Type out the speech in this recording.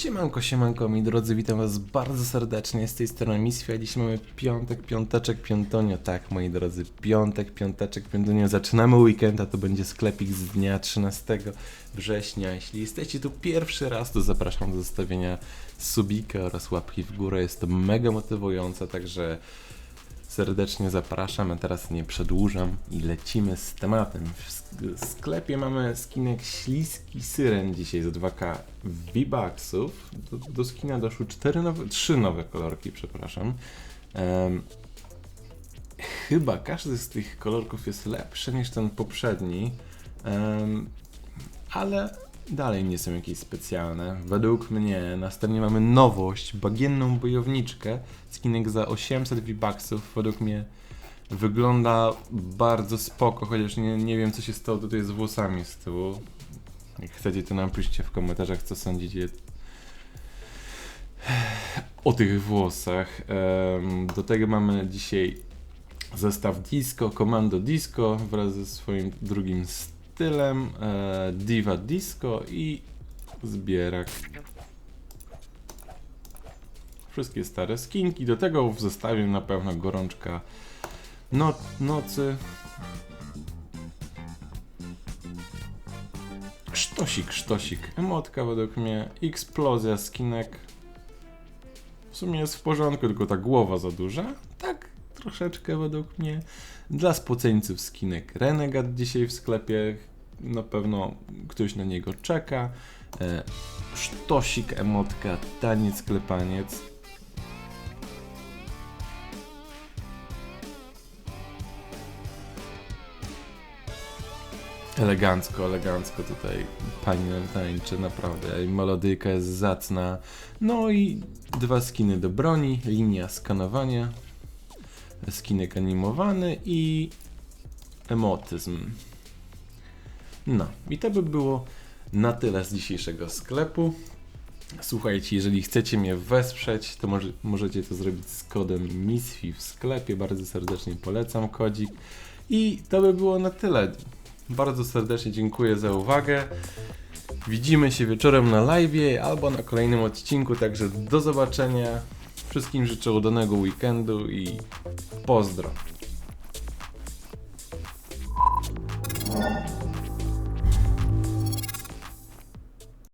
Siemanko, siemanko, moi drodzy, witam was bardzo serdecznie, z tej strony Misfia, dziś mamy piątek, piąteczek, piątonio, tak moi drodzy, piątek, piąteczek, piątonio, zaczynamy weekend, a to będzie sklepik z dnia 13 września, jeśli jesteście tu pierwszy raz, to zapraszam do zostawienia subika oraz łapki w górę, jest to mega motywujące, także serdecznie zapraszam, a teraz nie przedłużam i lecimy z tematem. W sk- sklepie mamy skinek Śliski Syren dzisiaj za 2K V-Bucksów. Do, do skina doszły 4 nowe, 3 nowe kolorki, przepraszam. Em, chyba każdy z tych kolorków jest lepszy niż ten poprzedni, em, ale dalej nie są jakieś specjalne. Według mnie na stronie mamy nowość, bagienną bojowniczkę, skinek za 800 V-Bucksów. Według mnie wygląda bardzo spoko, chociaż nie, nie wiem co się stało tutaj z włosami z tyłu. Jak chcecie to napiszcie w komentarzach co sądzicie o tych włosach. Do tego mamy dzisiaj zestaw disco, Commando Disco wraz ze swoim drugim stylem, e, Diva Disco i zbierak. Wszystkie stare skinki, do tego w zestawie na pewno gorączka no, nocy. Sztosik, sztosik. Emotka według mnie. Eksplozja skinek. W sumie jest w porządku, tylko ta głowa za duża. Tak, troszeczkę według mnie. Dla spoceńców skinek Renegat dzisiaj w sklepie. Na pewno ktoś na niego czeka. E, sztosik, emotka, taniec, klepaniec. Elegancko, elegancko tutaj pani nam tańczy, naprawdę. I melodyjka jest zacna. No i dwa skiny do broni, linia skanowania, skinek animowany i emotyzm. No, i to by było na tyle z dzisiejszego sklepu. Słuchajcie, jeżeli chcecie mnie wesprzeć, to może, możecie to zrobić z kodem MISFI w sklepie. Bardzo serdecznie polecam kodzik. I to by było na tyle. Bardzo serdecznie dziękuję za uwagę. Widzimy się wieczorem na live albo na kolejnym odcinku, także do zobaczenia. Wszystkim życzę udanego weekendu i pozdro.